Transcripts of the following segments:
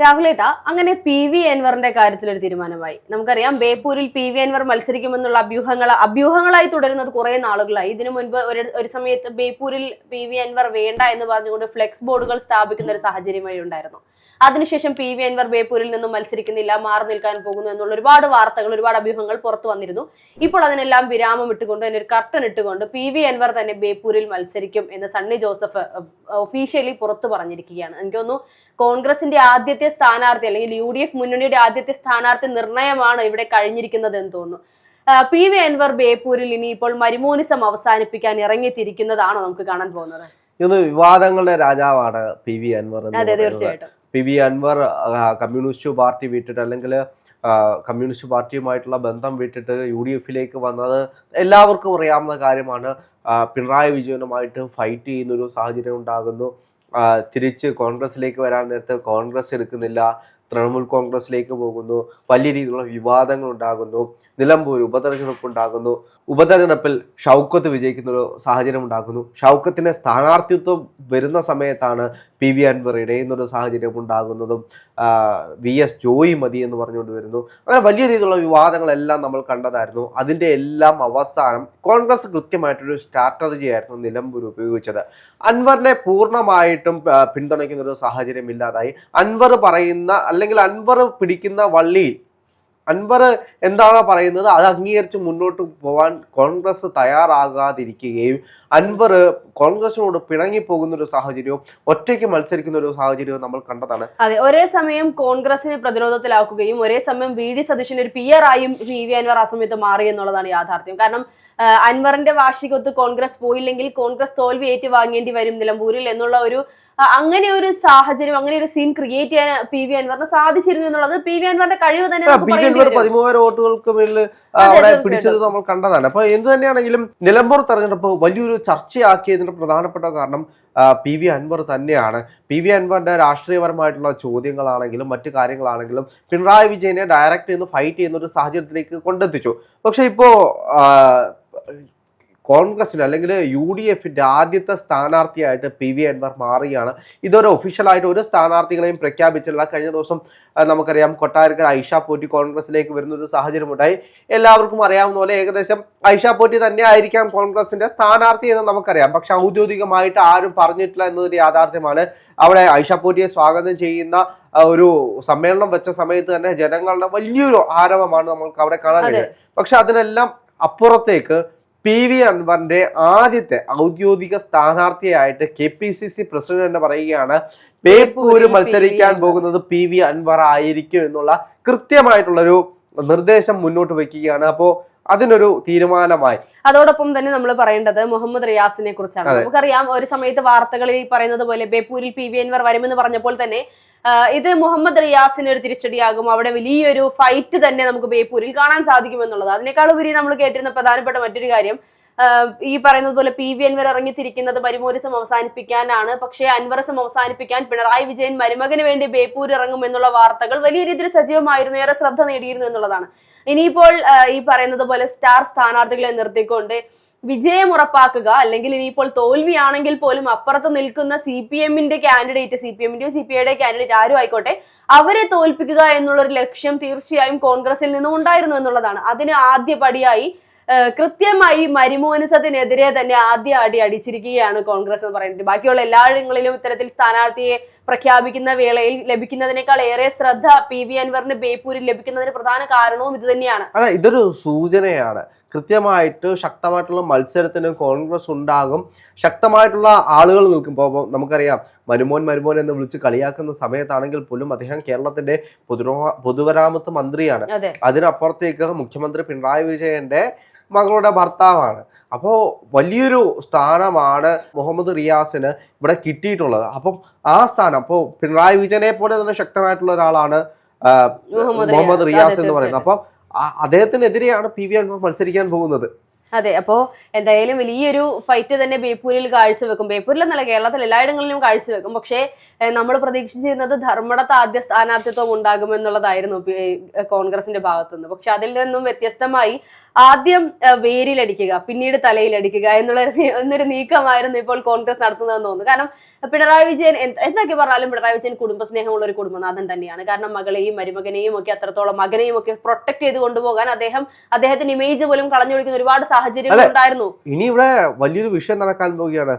രാഹുലേട്ട അങ്ങനെ P V അൻവറിന്റെ കാര്യത്തിൽ ഒരു തീരുമാനമായി. നമുക്കറിയാം ബേപ്പൂരിൽ പി വി അൻവർ മത്സരിക്കുമെന്നുള്ള അഭ്യൂഹങ്ങൾ അഭ്യൂഹങ്ങളായി തുടരുന്നത് കുറെ നാളുകളായി. ഇതിനു മുൻപ് ഒരു ഒരു സമയത്ത് ബേപ്പൂരിൽ പി വി അൻവർ വേണ്ട എന്ന് പറഞ്ഞുകൊണ്ട് ഫ്ലെക്സ് ബോർഡുകൾ സ്ഥാപിക്കുന്ന ഒരു സാഹചര്യം വഴി ഉണ്ടായിരുന്നു. അതിനുശേഷം പി വി അൻവർ ബേപ്പൂരിൽ നിന്നും മത്സരിക്കുന്നില്ല മാറി നിൽക്കാൻ പോകുന്നു എന്നുള്ള ഒരുപാട് വാർത്തകൾ ഒരുപാട് അഭ്യൂഹങ്ങൾ പുറത്തു വന്നിരുന്നു. ഇപ്പോൾ അതിനെല്ലാം വിരാമം ഇട്ടുകൊണ്ട് അതിനൊരു കർട്ടൻ ഇട്ടുകൊണ്ട് പി വി അൻവർ തന്നെ ബേപ്പൂരിൽ മത്സരിക്കും എന്ന് സണ്ണി ജോസഫ് ഒഫീഷ്യലി പുറത്തു പറഞ്ഞിരിക്കുകയാണ്. എനിക്ക് തോന്നുന്നു കോൺഗ്രസിന്റെ ആദ്യത്തെ സ്ഥാനാർത്ഥി അല്ലെങ്കിൽ യു ഡി എഫ് മുന്നണിയുടെ ആദ്യത്തെ സ്ഥാനാർത്ഥി നിർണയമാണ് ഇവിടെ കഴിഞ്ഞിരിക്കുന്നത് എന്ന് തോന്നുന്നു. പി വി അൻവർ ബേപ്പൂരിൽ ഇനി ഇപ്പോൾ മരുമോനിസം അവസാനിപ്പിക്കാൻ ഇറങ്ങിത്തിരിക്കുന്നതാണോ നമുക്ക് കാണാൻ പോകുന്നത്? ഇത് വിവാദങ്ങളുടെ രാജാവാണ് പി വി അൻവർ എന്ന് അതെ തീർച്ചയായിട്ടും. P V Anwar communist party വിട്ടിട്ട് അല്ലെങ്കിൽ കമ്മ്യൂണിസ്റ്റ് പാർട്ടിയുമായിട്ടുള്ള ബന്ധം വിട്ടിട്ട് യു ഡി എഫിലേക്ക് വന്നത് എല്ലാവർക്കും അറിയാവുന്ന കാര്യമാണ്. പിണറായി വിജയനുമായിട്ട് ഫൈറ്റ് ചെയ്യുന്ന ഒരു സാഹചര്യം ഉണ്ടാകുന്നു. തിരിച്ച് കോൺഗ്രസിലേക്ക് വരാൻ നേരത്ത് കോൺഗ്രസ് എടുക്കുന്നില്ല. തൃണമൂൽ കോൺഗ്രസിലേക്ക് പോകുന്നു. വലിയ രീതിയിലുള്ള വിവാദങ്ങൾ ഉണ്ടാകുന്നു. നിലമ്പൂർ ഉപതെരഞ്ഞെടുപ്പ് ഉണ്ടാകുന്നു. ഉപതെരഞ്ഞെടുപ്പിൽ ഷൗക്കത്ത് വിജയിക്കുന്ന ഒരു സാഹചര്യം ഉണ്ടാകുന്നു. ഷൗക്കത്തിന് സ്ഥാനാർത്ഥിത്വം വരുന്ന സമയത്താണ് പി വി അൻവർ ഇടയുന്നൊരു സാഹചര്യം ഉണ്ടാകുന്നതും വി എസ് ജോയി മതി എന്ന് പറഞ്ഞുകൊണ്ട് വരുന്നു. അങ്ങനെ വലിയ രീതിയിലുള്ള വിവാദങ്ങളെല്ലാം നമ്മൾ കണ്ടതായിരുന്നു. അതിന്റെ എല്ലാം അവസാനം കോൺഗ്രസ് കൃത്യമായിട്ടൊരു സ്ട്രാറ്റജി ആയിരുന്നു നിലമ്പൂർ ഉപയോഗിച്ചത്. അൻവറിനെ പൂർണമായിട്ടും പിന്തുണയ്ക്കുന്ന ഒരു സാഹചര്യം ഇല്ലാതായി. അൻവർ പറയുന്ന അല്ലെങ്കിൽ അൻവർ പിടിക്കുന്ന വള്ളിയിൽ അൻവർ എന്താണ് പറയുന്നത് അത് അംഗീകരിച്ച് മുന്നോട്ട് പോകാൻ കോൺഗ്രസ് തയ്യാറാകാതിരിക്കുകയും അൻവർ കോൺഗ്രസിനോട് പിണങ്ങിപ്പോകുന്ന ഒരു സാഹചര്യവും ഒറ്റയ്ക്ക് മത്സരിക്കുന്ന ഒരു സാഹചര്യവും നമ്മൾ കണ്ടതാണ്. അതെ ഒരേ സമയം കോൺഗ്രസിനെ പ്രതിരോധത്തിലാക്കുകയും ഒരേ സമയം വി ഡി സതീശൻ ഒരു പി ആർ ആയും പി വി അൻവർ ആ സമയത്ത് മാറി എന്നുള്ളതാണ് യാഥാർത്ഥ്യം. കാരണം അൻവറിന്റെ വാർഷികത്ത് കോൺഗ്രസ് പോയില്ലെങ്കിൽ കോൺഗ്രസ് തോൽവി ഏറ്റുവാങ്ങേണ്ടി വരും നിലമ്പൂരിൽ എന്നുള്ള ഒരു അങ്ങനെ ഒരു സാഹചര്യം അങ്ങനെ ഒരു സീൻ ക്രിയേറ്റ് ചെയ്യാൻ പി വി അൻവറിന് സാധിച്ചിരുന്നു എന്നുള്ളത് പി വി അൻവറിന്റെ കഴിവ് തന്നെ. പതിമൂവായിരം വോട്ടുകൾക്ക് മേളിൽ അവിടെ. പിടിച്ചത് നമ്മൾ കണ്ടതാണ് അപ്പൊ എന്ത് തന്നെയാണെങ്കിലും നിലമ്പൂർ തെരഞ്ഞെടുപ്പ് വലിയൊരു ചർച്ചയാക്കിയതിന്റെ പ്രധാനപ്പെട്ട കാരണം പി വി അൻവർ തന്നെയാണ് പി വി അൻവറിന്റെ രാഷ്ട്രീയപരമായിട്ടുള്ള ചോദ്യങ്ങളാണെങ്കിലും മറ്റു കാര്യങ്ങളാണെങ്കിലും പിണറായി വിജയനെ ഡയറക്റ്റ് ചെയ്യുന്ന ഫൈറ്റ് ചെയ്യുന്ന ഒരു സാഹചര്യത്തിലേക്ക് കൊണ്ടെത്തിച്ചു പക്ഷെ ഇപ്പോ കോൺഗ്രസിന് അല്ലെങ്കിൽ യു ഡി എഫിന്റെ ആദ്യത്തെ സ്ഥാനാർത്ഥിയായിട്ട് പി വി അൻവർ മാറുകയാണ്. ഇതൊരു ഒഫീഷ്യലായിട്ട് ഒരു സ്ഥാനാർത്ഥികളെയും പ്രഖ്യാപിച്ചിട്ടില്ല കഴിഞ്ഞ ദിവസം നമുക്കറിയാം കൊട്ടാരക്കര ഐഷ പോറ്റി കോൺഗ്രസിലേക്ക് വരുന്ന ഒരു സാഹചര്യം ഉണ്ടായി എല്ലാവർക്കും അറിയാവുന്ന പോലെ ഏകദേശം ഐഷ പോറ്റി തന്നെ ആയിരിക്കാം കോൺഗ്രസിന്റെ സ്ഥാനാർത്ഥി എന്ന് നമുക്കറിയാം. പക്ഷെ ഔദ്യോഗികമായിട്ട് ആരും പറഞ്ഞിട്ടില്ല എന്നതൊരു യാഥാർത്ഥ്യമാണ് അവിടെ ഐഷ പോറ്റിയെ സ്വാഗതം ചെയ്യുന്ന ഒരു സമ്മേളനം വെച്ച സമയത്ത് തന്നെ ജനങ്ങളുടെ വലിയൊരു ആരവമാണ് നമുക്ക് അവിടെ കാണാൻ കഴിയുന്നത്. പക്ഷെ അതിനെല്ലാം അപ്പുറത്തേക്ക് പി വി അൻവറിന്റെ ആദ്യത്തെ ഔദ്യോഗിക സ്ഥാനാർത്ഥിയായിട്ട് K P C C president തന്നെ പറയുകയാണ് ബേപ്പൂര് മത്സരിക്കാൻ പോകുന്നത് പി വി അൻവർ ആയിരിക്കും എന്നുള്ള കൃത്യമായിട്ടുള്ളൊരു നിർദ്ദേശം മുന്നോട്ട് വെക്കുകയാണ് അപ്പോ അതിനൊരു തീരുമാനമായി. അതോടൊപ്പം തന്നെ നമ്മൾ പറയേണ്ടത് മുഹമ്മദ് റിയാസിനെ കുറിച്ചാണ്. നമുക്കറിയാം ഒരു സമയത്ത് വാർത്തകളിൽ പറയുന്നത് പോലെ ബേപ്പൂരിൽ പി വി അൻവർ വരുമെന്ന് പറഞ്ഞപ്പോൾ തന്നെ ഇത് മുഹമ്മദ് റിയാസിന് ഒരു തിരിച്ചടിയാകും. അവിടെ വലിയൊരു ഫൈറ്റ് തന്നെ നമുക്ക് ബേപ്പൂരിൽ കാണാൻ സാധിക്കുമെന്നുള്ളത്. അതിനേക്കാൾ ഉപരി നമ്മൾ കേട്ടിരുന്ന പ്രധാനപ്പെട്ട മറ്റൊരു കാര്യം ഈ പറയുന്നത് പോലെ പി വി അൻവർ ഇറങ്ങിത്തിരിക്കുന്നത് മരുമോരിസം അവസാനിപ്പിക്കാനാണ്. പക്ഷേ അൻവറിസം അവസാനിപ്പിക്കാൻ പിണറായി വിജയൻ മരുമകന് വേണ്ടി ബേപ്പൂർ ഇറങ്ങും എന്നുള്ള വാർത്തകൾ വലിയ രീതിയിൽ സജീവമായിരുന്നു ഏറെ ശ്രദ്ധ നേടിയിരുന്നു എന്നുള്ളതാണ്. ഇനിയിപ്പോൾ ഈ പറയുന്നത് പോലെ സ്റ്റാർ സ്ഥാനാർത്ഥികളെ നിർത്തിക്കൊണ്ട് വിജയം ഉറപ്പാക്കുക അല്ലെങ്കിൽ ഇനിയിപ്പോൾ തോൽവിയാണെങ്കിൽ പോലും അപ്പുറത്ത് നിൽക്കുന്ന സി പി എമ്മിന്റെ കാൻഡിഡേറ്റ് സി പി എമ്മിന്റെയോ സി പി ഐയുടെ കാൻഡിഡേറ്റ് ആരും ആയിക്കോട്ടെ അവരെ തോൽപ്പിക്കുക എന്നുള്ളൊരു ലക്ഷ്യം തീർച്ചയായും കോൺഗ്രസിൽ നിന്നും ഉണ്ടായിരുന്നു എന്നുള്ളതാണ്. അതിന് ആദ്യ പടിയായി ആ, കൃത്യമായി മരിമോനിസത്തിനെതിരെ തന്നെ ആദ്യ അടി അടിച്ചിരിക്കുകയാണ് കോൺഗ്രസ് എന്ന് പറയുന്നത്. ബാക്കിയുള്ള എല്ലായിടങ്ങളിലും ഇത്തരത്തിൽ സ്ഥാനാർത്ഥിയെ പ്രഖ്യാപിക്കുന്ന വേളയിൽ ലഭിക്കുന്നതിനേക്കാൾ ഏറെ ശ്രദ്ധ പി വി അൻവറിന് ബേപ്പൂരിൽ ലഭിക്കുന്നതിന് പ്രധാന കാരണവും ഇത് തന്നെയാണ്. അതെ ഇതൊരു സൂചനയാണ്. കൃത്യമായിട്ട് ശക്തമായിട്ടുള്ള മത്സരത്തിന് കോൺഗ്രസ് ഉണ്ടാകും. ശക്തമായിട്ടുള്ള ആളുകൾ നിൽക്കുമ്പോൾ നമുക്കറിയാം മരുമോൻ മരുമോൻ എന്ന് വിളിച്ച് കളിയാക്കുന്ന സമയത്താണെങ്കിൽ പോലും അദ്ദേഹം കേരളത്തിന്റെ പൊതുവരാമത്ത് മന്ത്രിയാണ്. അതെ. അതിനപ്പുറത്തേക്ക് മുഖ്യമന്ത്രി പിണറായി വിജയന്റെ മകളുടെ ഭർത്താവാണ്. അപ്പോൾ വലിയൊരു സ്ഥാനമാണ് മുഹമ്മദ് റിയാസിന് ഇവിടെ കിട്ടിയിട്ടുള്ളത്. അപ്പം ആ സ്ഥാനം അപ്പോൾ പിണറായി വിജയനെ പോലെ തന്നെ ശക്തമായിട്ടുള്ള ഒരാളാണ് മുഹമ്മദ് റിയാസ്. എന്ന് പറയുന്നത്. അപ്പം അദ്ദേഹത്തിനെതിരെയാണ് പി വി അൻവർ മത്സരിക്കാൻ പോകുന്നത്. അതെ അപ്പോ എന്തായാലും വലിയൊരു ഫൈറ്റ് തന്നെ ബേപ്പൂരിൽ കാഴ്ചവെക്കും. ബേപ്പൂരിൽ എന്നല്ല കേരളത്തിൽ എല്ലായിടങ്ങളിലും കാഴ്ചവെക്കും. പക്ഷേ നമ്മൾ പ്രതീക്ഷിച്ചിരുന്നത് ധർമ്മടത്ത് ആദ്യ സ്ഥാനാർത്ഥിത്വം ഉണ്ടാകുമെന്നുള്ളതായിരുന്നു കോൺഗ്രസിന്റെ ഭാഗത്തുനിന്ന്. പക്ഷെ അതിൽ നിന്നും വ്യത്യസ്തമായി ആദ്യം വേരിലടിക്കുക പിന്നീട് തലയിലടിക്കുക എന്നുള്ള എന്നൊരു നീക്കമായിരുന്നു ഇപ്പോൾ കോൺഗ്രസ് നടത്തുന്നതെന്ന് തോന്നുന്നു. കാരണം പിണറായി വിജയൻ എന്ത് എന്തൊക്കെ പറഞ്ഞാലും പിണറായി വിജയൻ കുടുംബസ്നേഹമുള്ള ഒരു കുടുംബനാഥൻ തന്നെയാണ്. കാരണം മകളെയും മരുമകനെയും ഒക്കെ അത്രത്തോളം മകനെയും ഒക്കെ പ്രൊട്ടക്ട് ചെയ്ത് കൊണ്ടുപോകാൻ അദ്ദേഹം അദ്ദേഹത്തിന്റെ ഇമേജ് പോലും കളഞ്ഞൊഴിക്കുന്ന ഒരുപാട് സാഹചര്യങ്ങൾ ഉണ്ടായിരുന്നു. ഇനി ഇവിടെ വലിയൊരു വിഷയം നടക്കാൻ പോവുകയാണ്.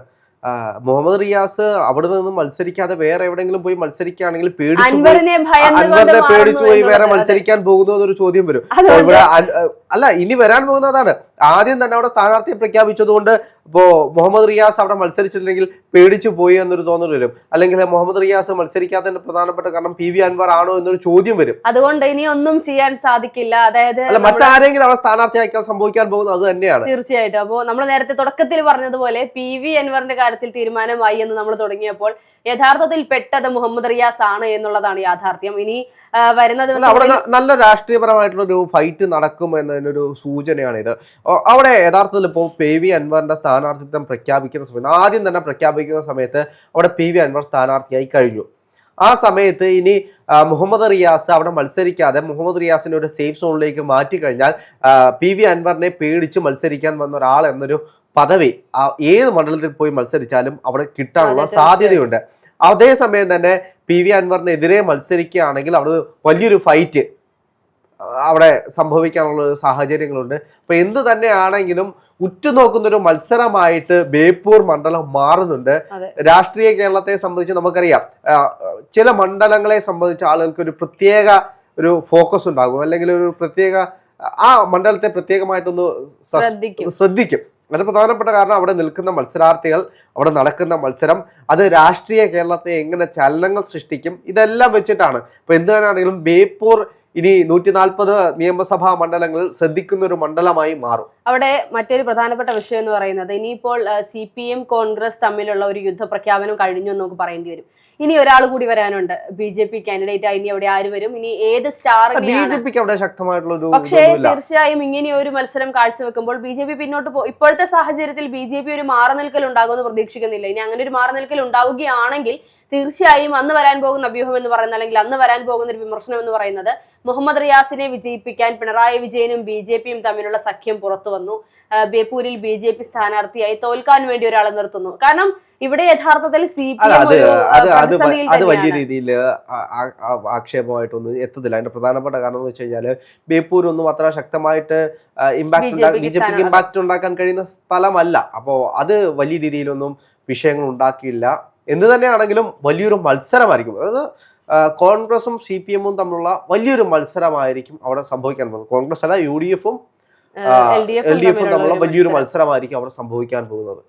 മുഹമ്മദ് റിയാസ് അവിടെ നിന്ന് മത്സരിക്കാതെ വേറെ എവിടെങ്കിലും പോയി മത്സരിക്കുകയാണെങ്കിൽ പേടിച്ചു അൻവറിനെ പേടിച്ചു പോയി വേറെ മത്സരിക്കാൻ പോകുന്നു എന്നൊരു ചോദ്യം വരും. ഇവിടെ അല്ല ഇനി വരാൻ പോകുന്നതാണ് ആദ്യം തന്നെ അവിടെ സ്ഥാനാർത്ഥിയെ പ്രഖ്യാപിച്ചതുകൊണ്ട് ഇപ്പോ മുഹമ്മദ് റിയാസ് അവിടെ മത്സരിച്ചിട്ടില്ലെങ്കിൽ പേടിച്ചു പോയി എന്നൊരു തോന്നൽ വരും. അല്ലെങ്കിൽ മുഹമ്മദ് റിയാസ് മത്സരിക്കാത്തതിന്റെ പ്രധാനപ്പെട്ട കാരണം പി വി അൻവർ ആണോ എന്നൊരു ചോദ്യം വരും. അതുകൊണ്ട് ഇനി ഒന്നും ചെയ്യാൻ സാധിക്കില്ല. അതായത് അല്ല മറ്റാരെങ്കിലും അവിടെ സ്ഥാനാർത്ഥിയാക്കാൻ സംഭവിക്കാൻ പോകുന്നത് അത് തന്നെയാണ്. തീർച്ചയായിട്ടും. അപ്പോൾ നമ്മൾ നേരത്തെ തുടക്കത്തിൽ പറഞ്ഞതുപോലെ പി വി അൻവറിന്റെ കാര്യത്തിൽ തീരുമാനമായി എന്ന് നമ്മൾ തുടങ്ങിയപ്പോൾ യഥാർത്ഥത്തിൽ പെട്ടത് മുഹമ്മദ് റിയാസ് ആണ് എന്നുള്ളതാണ് യാഥാർത്ഥ്യം. ഇനി വരുന്ന ദിവസം നല്ല രാഷ്ട്രീയപരമായിട്ടുള്ള ഒരു ഫൈറ്റ് നടക്കും എന്നതിനൊരു സൂചനയാണ് ഇത് അവിടെ യഥാർത്ഥത്തിൽ ഇപ്പോൾ പി വി അൻവറിന്റെ സ്ഥാനാർത്ഥിത്വം പ്രഖ്യാപിക്കുന്ന സമയത്ത് ആദ്യം തന്നെ പ്രഖ്യാപിക്കുന്ന സമയത്ത് അവിടെ പി വി അൻവർ സ്ഥാനാർത്ഥിയായി കഴിഞ്ഞു. ആ സമയത്ത് ഇനി മുഹമ്മദ് റിയാസ് അവിടെ മത്സരിക്കാതെ മുഹമ്മദ് റിയാസിനെ ഒരു സേഫ് സോണിലേക്ക് മാറ്റി കഴിഞ്ഞാൽ പി വി അൻവറിനെ പേടിച്ച് മത്സരിക്കാൻ വന്ന ഒരാൾ എന്നൊരു പദവി ആ ഏത് മണ്ഡലത്തിൽ പോയി മത്സരിച്ചാലും അവിടെ കിട്ടാനുള്ള. സാധ്യതയുണ്ട്. അതേസമയം തന്നെ പി വി അൻവറിനെതിരെ മത്സരിക്കുകയാണെങ്കിൽ അവിടെ വലിയൊരു ഫൈറ്റ് അവിടെ സംഭവിക്കാനുള്ള സാഹചര്യങ്ങളുണ്ട്. അപ്പൊ എന്ത് തന്നെയാണെങ്കിലും ഉറ്റുനോക്കുന്ന ഒരു മത്സരമായിട്ട് ബേപ്പൂർ മണ്ഡലം മാറുന്നുണ്ട്. രാഷ്ട്രീയ കേരളത്തെ സംബന്ധിച്ച് നമുക്കറിയാം. ചില മണ്ഡലങ്ങളെ സംബന്ധിച്ച് ആളുകൾക്ക് ഒരു പ്രത്യേക ഒരു ഫോക്കസ് ഉണ്ടാകും. അല്ലെങ്കിൽ ഒരു പ്രത്യേക ആ മണ്ഡലത്തെ പ്രത്യേകമായിട്ടൊന്ന് ശ്രദ്ധിക്കും. അതിന് പ്രധാനപ്പെട്ട കാരണം അവിടെ നിൽക്കുന്ന മത്സരാർത്ഥികൾ അവിടെ നടക്കുന്ന മത്സരം അത് രാഷ്ട്രീയ കേരളത്തെ എങ്ങനെ ചലനങ്ങൾ സൃഷ്ടിക്കും ഇതെല്ലാം വെച്ചിട്ടാണ്. ഇപ്പൊ എന്ത് തന്നെയാണെങ്കിലും ബേപ്പൂർ ഇനി നൂറ്റി നാൽപ്പത് നിയമസഭാ മണ്ഡലങ്ങളിൽ ശ്രദ്ധിക്കുന്ന ഒരു മണ്ഡലമായി മാറും. അവിടെ മറ്റൊരു പ്രധാനപ്പെട്ട വിഷയം എന്ന് പറയുന്നത് ഇനിയിപ്പോൾ സി പി എം കോൺഗ്രസ് തമ്മിലുള്ള ഒരു യുദ്ധപ്രഖ്യാപനം കഴിഞ്ഞു എന്ന് നമുക്ക് പറയേണ്ടി വരും. ഇനി ഒരാൾ കൂടി വരാനുണ്ട്. ബി ജെ പി കാൻഡിഡേറ്റ് ആയി ഇനി അവിടെ ആര് വരും? ഇനി ഏത് സ്റ്റാർ ബി ജെ പി അവിടെ ശക്തമായിട്ടുള്ള ഒരു പക്ഷേ തീർച്ചയായും ഇങ്ങനെ ഒരു മത്സരം കാഴ്ചവെക്കുമ്പോൾ ബി ജെ പി പിന്നോട്ട് പോ ഇപ്പോഴത്തെ സാഹചര്യത്തിൽ ബി ജെ പി ഒരു മാറനിൽക്കൽ ഉണ്ടാകുമെന്ന് പ്രതീക്ഷിക്കുന്നില്ല. ഇനി അങ്ങനെ ഒരു മാറനിൽക്കൽ ഉണ്ടാവുകയാണെങ്കിൽ തീർച്ചയായും അന്ന് വരാൻ പോകുന്ന അഭ്യൂഹം എന്ന് പറയുന്നത് അല്ലെങ്കിൽ അന്ന് വരാൻ പോകുന്ന ഒരു വിമർശനം എന്ന് പറയുന്നത് മുഹമ്മദ് റിയാസിനെ വിജയിപ്പിക്കാൻ പിണറായി വിജയനും ബി ജെ പിയും തമ്മിലുള്ള സഖ്യം പുറത്തു വന്നു. ബേപ്പൂരിൽ ബി ജെ പി സ്ഥാനാർത്ഥിയായി തോൽക്കാൻ വേണ്ടി ഒരാളെ നിർത്തുന്നു. കാരണം ഇവിടെ യഥാർത്ഥത്തിൽ സി പി അത് വലിയ. രീതിയിൽ ആക്ഷേപമായിട്ടൊന്നും എത്തത്തില്ല. അതിന്റെ പ്രധാനപ്പെട്ട കാരണം എന്ന് വെച്ച് കഴിഞ്ഞാൽ ബേപ്പൂർ ഒന്നും അത്ര ശക്തമായിട്ട് ഇമ്പാക്ട് ബി ജെ പിക്ക് ഇമ്പാക്ട് ഉണ്ടാക്കാൻ കഴിയുന്ന സ്ഥലമല്ല. അപ്പോൾ അത് വലിയ രീതിയിലൊന്നും വിഷയങ്ങൾ ഉണ്ടാക്കിയില്ല. എന്ത് തന്നെയാണെങ്കിലും വലിയൊരു മത്സരമായിരിക്കും. അതായത് കോൺഗ്രസും സി പി എമ്മും തമ്മിലുള്ള വലിയൊരു മത്സരമായിരിക്കും അവിടെ സംഭവിക്കാൻ പോകുന്നത്. കോൺഗ്രസ് അല്ല യു ഡി എഫും എൽ ഡി എഫും തമ്മിലുള്ള വലിയൊരു മത്സരം. മത്സരമായിരിക്കും അവിടെ സംഭവിക്കാൻ പോകുന്നത്